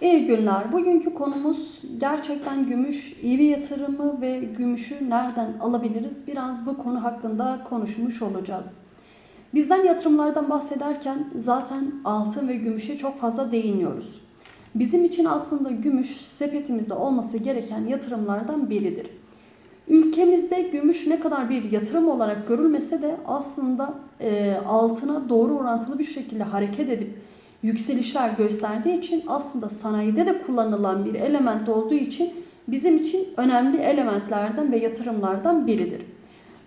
İyi günler. Bugünkü konumuz gerçekten gümüş iyi bir yatırımı ve gümüşü nereden alabiliriz? Biraz bu konu hakkında konuşmuş olacağız. Bizden yatırımlardan bahsederken zaten altın ve gümüşe çok fazla değiniyoruz. Bizim için aslında gümüş sepetimizde olması gereken yatırımlardan biridir. Ülkemizde gümüş ne kadar bir yatırım olarak görülmese de aslında e, altına doğru orantılı bir şekilde hareket edip yükselişler gösterdiği için aslında sanayide de kullanılan bir element olduğu için bizim için önemli elementlerden ve yatırımlardan biridir.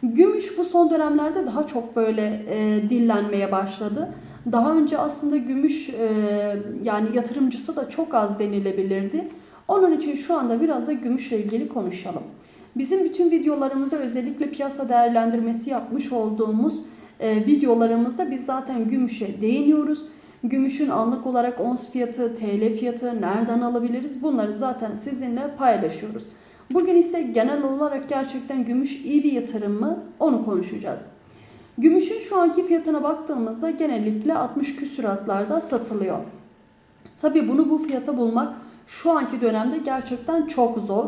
Gümüş bu son dönemlerde daha çok böyle e, dillenmeye başladı. Daha önce aslında gümüş e, yani yatırımcısı da çok az denilebilirdi. Onun için şu anda biraz da gümüşle ilgili konuşalım. Bizim bütün videolarımızda özellikle piyasa değerlendirmesi yapmış olduğumuz e, videolarımızda biz zaten gümüşe değiniyoruz. Gümüşün anlık olarak ons fiyatı, TL fiyatı nereden alabiliriz bunları zaten sizinle paylaşıyoruz. Bugün ise genel olarak gerçekten gümüş iyi bir yatırım mı onu konuşacağız. Gümüşün şu anki fiyatına baktığımızda genellikle 60 küsuratlarda satılıyor. Tabi bunu bu fiyata bulmak şu anki dönemde gerçekten çok zor.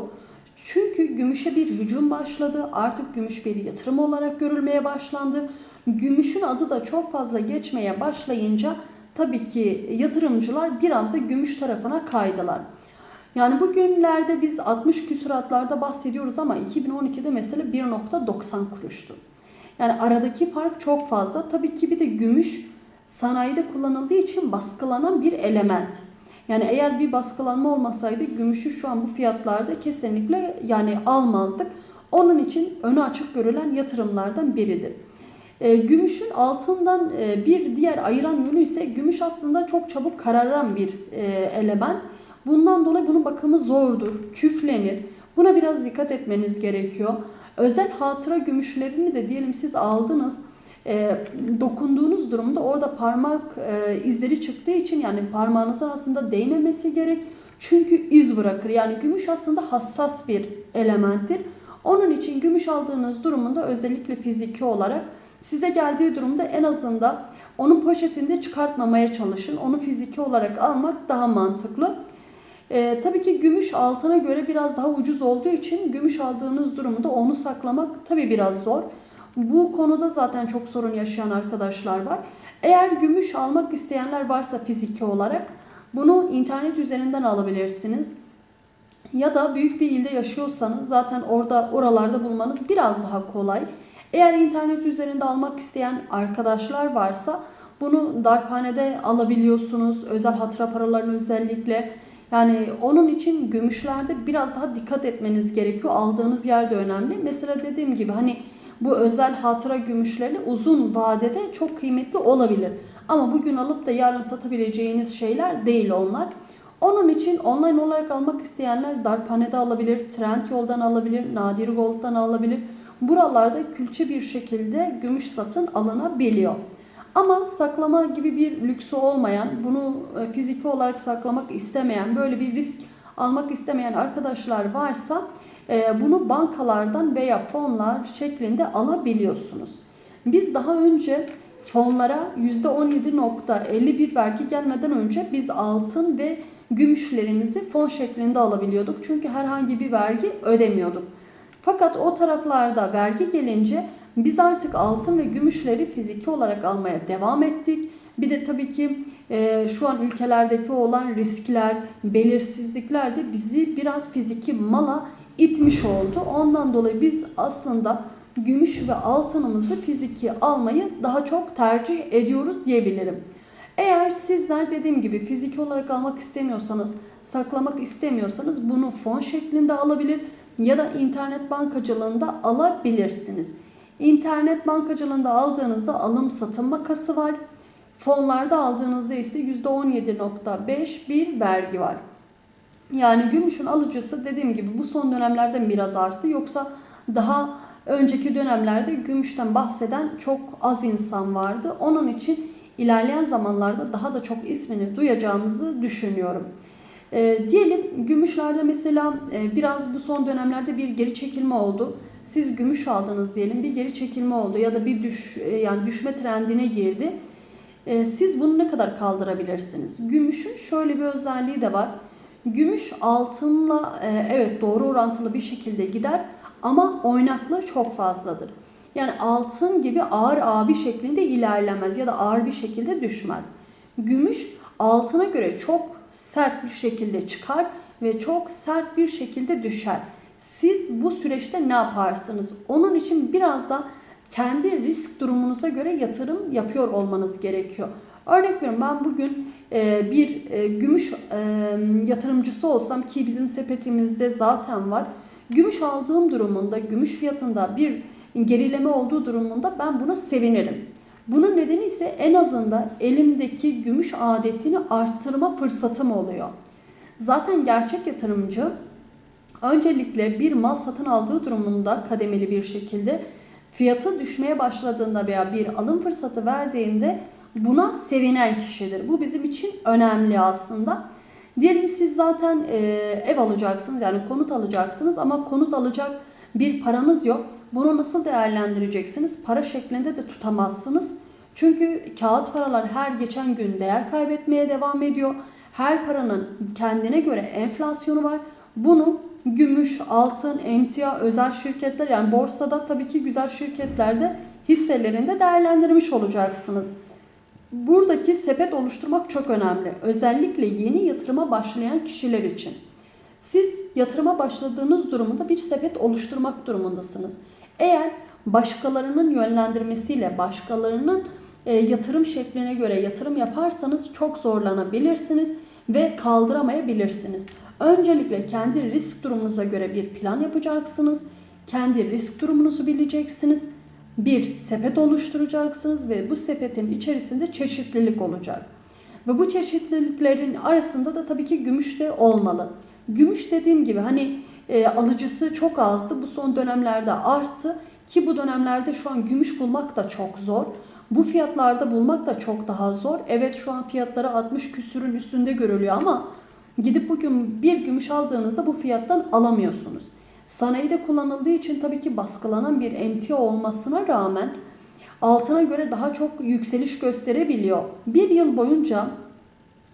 Çünkü gümüşe bir hücum başladı. Artık gümüş bir yatırım olarak görülmeye başlandı. Gümüşün adı da çok fazla geçmeye başlayınca tabii ki yatırımcılar biraz da gümüş tarafına kaydılar. Yani bugünlerde biz 60 küsuratlarda bahsediyoruz ama 2012'de mesela 1.90 kuruştu. Yani aradaki fark çok fazla. Tabii ki bir de gümüş sanayide kullanıldığı için baskılanan bir element. Yani eğer bir baskılanma olmasaydı gümüşü şu an bu fiyatlarda kesinlikle yani almazdık. Onun için önü açık görülen yatırımlardan biridir. E, gümüşün altından e, bir diğer ayıran yönü ise gümüş aslında çok çabuk kararan bir e, element. Bundan dolayı bunun bakımı zordur, küflenir. Buna biraz dikkat etmeniz gerekiyor. Özel hatıra gümüşlerini de diyelim siz aldınız. E, dokunduğunuz durumda orada parmak e, izleri çıktığı için yani parmağınızın aslında değmemesi gerek. Çünkü iz bırakır. Yani gümüş aslında hassas bir elementtir. Onun için gümüş aldığınız durumunda özellikle fiziki olarak size geldiği durumda en azından onun poşetinde çıkartmamaya çalışın. Onu fiziki olarak almak daha mantıklı. Ee, tabii ki gümüş altına göre biraz daha ucuz olduğu için gümüş aldığınız durumda onu saklamak tabii biraz zor. Bu konuda zaten çok sorun yaşayan arkadaşlar var. Eğer gümüş almak isteyenler varsa fiziki olarak bunu internet üzerinden alabilirsiniz. Ya da büyük bir ilde yaşıyorsanız zaten orada oralarda bulmanız biraz daha kolay. Eğer internet üzerinde almak isteyen arkadaşlar varsa bunu darphanede alabiliyorsunuz. Özel hatıra paralarını özellikle. Yani onun için gümüşlerde biraz daha dikkat etmeniz gerekiyor. Aldığınız yer de önemli. Mesela dediğim gibi hani bu özel hatıra gümüşleri uzun vadede çok kıymetli olabilir. Ama bugün alıp da yarın satabileceğiniz şeyler değil onlar. Onun için online olarak almak isteyenler Darphane'de alabilir, Trendyol'dan alabilir, Nadir Gold'dan alabilir. Buralarda külçe bir şekilde gümüş satın alınabiliyor. Ama saklama gibi bir lüksü olmayan, bunu e, fiziki olarak saklamak istemeyen, böyle bir risk almak istemeyen arkadaşlar varsa e, bunu bankalardan veya fonlar şeklinde alabiliyorsunuz. Biz daha önce fonlara %17.51 vergi gelmeden önce biz altın ve gümüşlerimizi fon şeklinde alabiliyorduk. Çünkü herhangi bir vergi ödemiyorduk. Fakat o taraflarda vergi gelince biz artık altın ve gümüşleri fiziki olarak almaya devam ettik. Bir de tabii ki e, şu an ülkelerdeki olan riskler, belirsizlikler de bizi biraz fiziki mala itmiş oldu. Ondan dolayı biz aslında gümüş ve altınımızı fiziki almayı daha çok tercih ediyoruz diyebilirim. Eğer sizler dediğim gibi fiziki olarak almak istemiyorsanız, saklamak istemiyorsanız bunu fon şeklinde alabilir ya da internet bankacılığında alabilirsiniz. İnternet bankacılığında aldığınızda alım satım makası var. Fonlarda aldığınızda ise %17.5 bir vergi var. Yani gümüşün alıcısı dediğim gibi bu son dönemlerde biraz arttı. Yoksa daha önceki dönemlerde gümüşten bahseden çok az insan vardı. Onun için ilerleyen zamanlarda daha da çok ismini duyacağımızı düşünüyorum. E, diyelim gümüşlerde mesela e, biraz bu son dönemlerde bir geri çekilme oldu. Siz gümüş aldınız diyelim bir geri çekilme oldu ya da bir düş e, yani düşme trendine girdi. E, siz bunu ne kadar kaldırabilirsiniz? Gümüşün şöyle bir özelliği de var. Gümüş altınla e, evet doğru orantılı bir şekilde gider ama oynaklığı çok fazladır. Yani altın gibi ağır abi şeklinde ilerlemez ya da ağır bir şekilde düşmez. Gümüş altına göre çok sert bir şekilde çıkar ve çok sert bir şekilde düşer. Siz bu süreçte ne yaparsınız? Onun için biraz da kendi risk durumunuza göre yatırım yapıyor olmanız gerekiyor. Örnek veriyorum ben bugün e, bir e, gümüş e, yatırımcısı olsam ki bizim sepetimizde zaten var. Gümüş aldığım durumunda, gümüş fiyatında bir gerileme olduğu durumunda ben buna sevinirim. Bunun nedeni ise en azından elimdeki gümüş adetini arttırma fırsatım oluyor. Zaten gerçek yatırımcı öncelikle bir mal satın aldığı durumunda kademeli bir şekilde fiyatı düşmeye başladığında veya bir alım fırsatı verdiğinde buna sevinen kişidir. Bu bizim için önemli aslında. Diyelim siz zaten ev alacaksınız yani konut alacaksınız ama konut alacak bir paranız yok. Bunu nasıl değerlendireceksiniz? Para şeklinde de tutamazsınız. Çünkü kağıt paralar her geçen gün değer kaybetmeye devam ediyor. Her paranın kendine göre enflasyonu var. Bunu gümüş, altın, emtia, özel şirketler yani borsada tabii ki güzel şirketlerde hisselerinde değerlendirmiş olacaksınız. Buradaki sepet oluşturmak çok önemli. Özellikle yeni yatırıma başlayan kişiler için. Siz yatırıma başladığınız durumda bir sepet oluşturmak durumundasınız. Eğer başkalarının yönlendirmesiyle, başkalarının e, yatırım şekline göre yatırım yaparsanız çok zorlanabilirsiniz ve kaldıramayabilirsiniz. Öncelikle kendi risk durumunuza göre bir plan yapacaksınız. Kendi risk durumunuzu bileceksiniz. Bir sepet oluşturacaksınız ve bu sepetin içerisinde çeşitlilik olacak. Ve bu çeşitliliklerin arasında da tabii ki gümüş de olmalı. Gümüş dediğim gibi hani e, alıcısı çok azdı. Bu son dönemlerde arttı ki bu dönemlerde şu an gümüş bulmak da çok zor. Bu fiyatlarda bulmak da çok daha zor. Evet şu an fiyatları 60 küsürün üstünde görülüyor ama gidip bugün bir gümüş aldığınızda bu fiyattan alamıyorsunuz. Sanayide kullanıldığı için tabii ki baskılanan bir emtia olmasına rağmen altına göre daha çok yükseliş gösterebiliyor. Bir yıl boyunca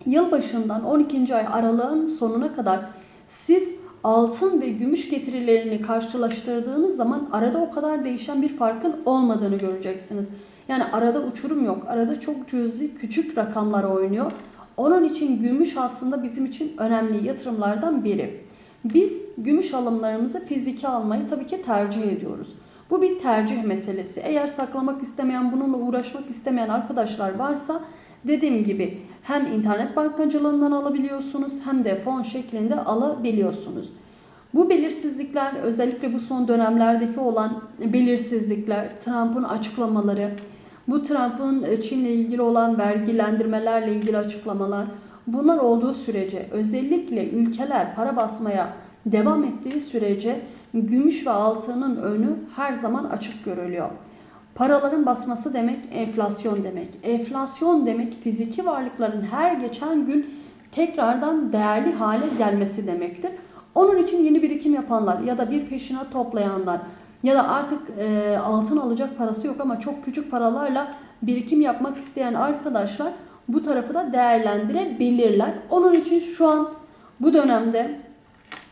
yılbaşından 12. ay aralığın sonuna kadar siz altın ve gümüş getirilerini karşılaştırdığınız zaman arada o kadar değişen bir farkın olmadığını göreceksiniz. Yani arada uçurum yok. Arada çok cüzi küçük rakamlar oynuyor. Onun için gümüş aslında bizim için önemli yatırımlardan biri. Biz gümüş alımlarımızı fiziki almayı tabii ki tercih ediyoruz. Bu bir tercih meselesi. Eğer saklamak istemeyen, bununla uğraşmak istemeyen arkadaşlar varsa dediğim gibi hem internet bankacılığından alabiliyorsunuz hem de fon şeklinde alabiliyorsunuz. Bu belirsizlikler özellikle bu son dönemlerdeki olan belirsizlikler, Trump'ın açıklamaları, bu Trump'ın Çin'le ilgili olan vergilendirmelerle ilgili açıklamalar, bunlar olduğu sürece özellikle ülkeler para basmaya devam ettiği sürece gümüş ve altının önü her zaman açık görülüyor. Paraların basması demek enflasyon demek. Enflasyon demek fiziki varlıkların her geçen gün tekrardan değerli hale gelmesi demektir. Onun için yeni birikim yapanlar ya da bir peşine toplayanlar ya da artık e, altın alacak parası yok ama çok küçük paralarla birikim yapmak isteyen arkadaşlar bu tarafı da değerlendirebilirler. Onun için şu an bu dönemde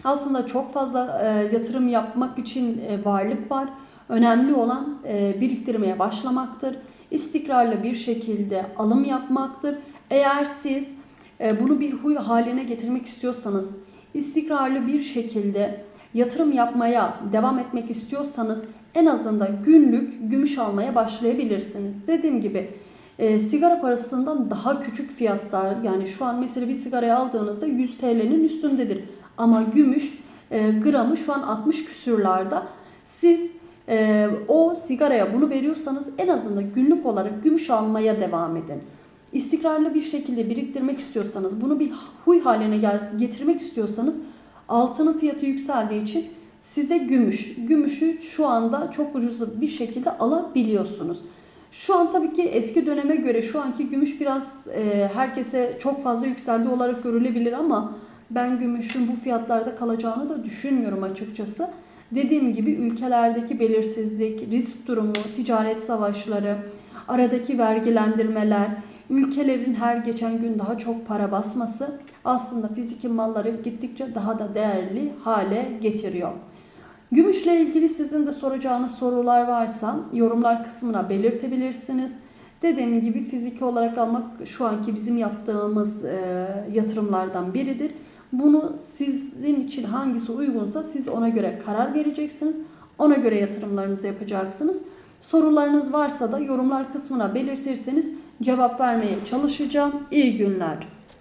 aslında çok fazla e, yatırım yapmak için e, varlık var. Önemli olan e, biriktirmeye başlamaktır. İstikrarlı bir şekilde alım yapmaktır. Eğer siz e, bunu bir huy haline getirmek istiyorsanız, istikrarlı bir şekilde yatırım yapmaya devam etmek istiyorsanız en azından günlük gümüş almaya başlayabilirsiniz. Dediğim gibi e, sigara parasından daha küçük fiyatlar yani şu an mesela bir sigarayı aldığınızda 100 TL'nin üstündedir. Ama gümüş e, gramı şu an 60 küsürlarda. Siz e, o sigaraya bunu veriyorsanız en azından günlük olarak gümüş almaya devam edin. İstikrarlı bir şekilde biriktirmek istiyorsanız, bunu bir huy haline getirmek istiyorsanız altının fiyatı yükseldiği için size gümüş, gümüşü şu anda çok ucuz bir şekilde alabiliyorsunuz. Şu an tabii ki eski döneme göre şu anki gümüş biraz e, herkese çok fazla yükseldi olarak görülebilir ama ben gümüşün bu fiyatlarda kalacağını da düşünmüyorum açıkçası. Dediğim gibi ülkelerdeki belirsizlik, risk durumu, ticaret savaşları, aradaki vergilendirmeler, ülkelerin her geçen gün daha çok para basması aslında fiziki malları gittikçe daha da değerli hale getiriyor. Gümüşle ilgili sizin de soracağınız sorular varsa yorumlar kısmına belirtebilirsiniz. Dediğim gibi fiziki olarak almak şu anki bizim yaptığımız e, yatırımlardan biridir. Bunu sizin için hangisi uygunsa siz ona göre karar vereceksiniz. Ona göre yatırımlarınızı yapacaksınız. Sorularınız varsa da yorumlar kısmına belirtirseniz cevap vermeye çalışacağım. İyi günler.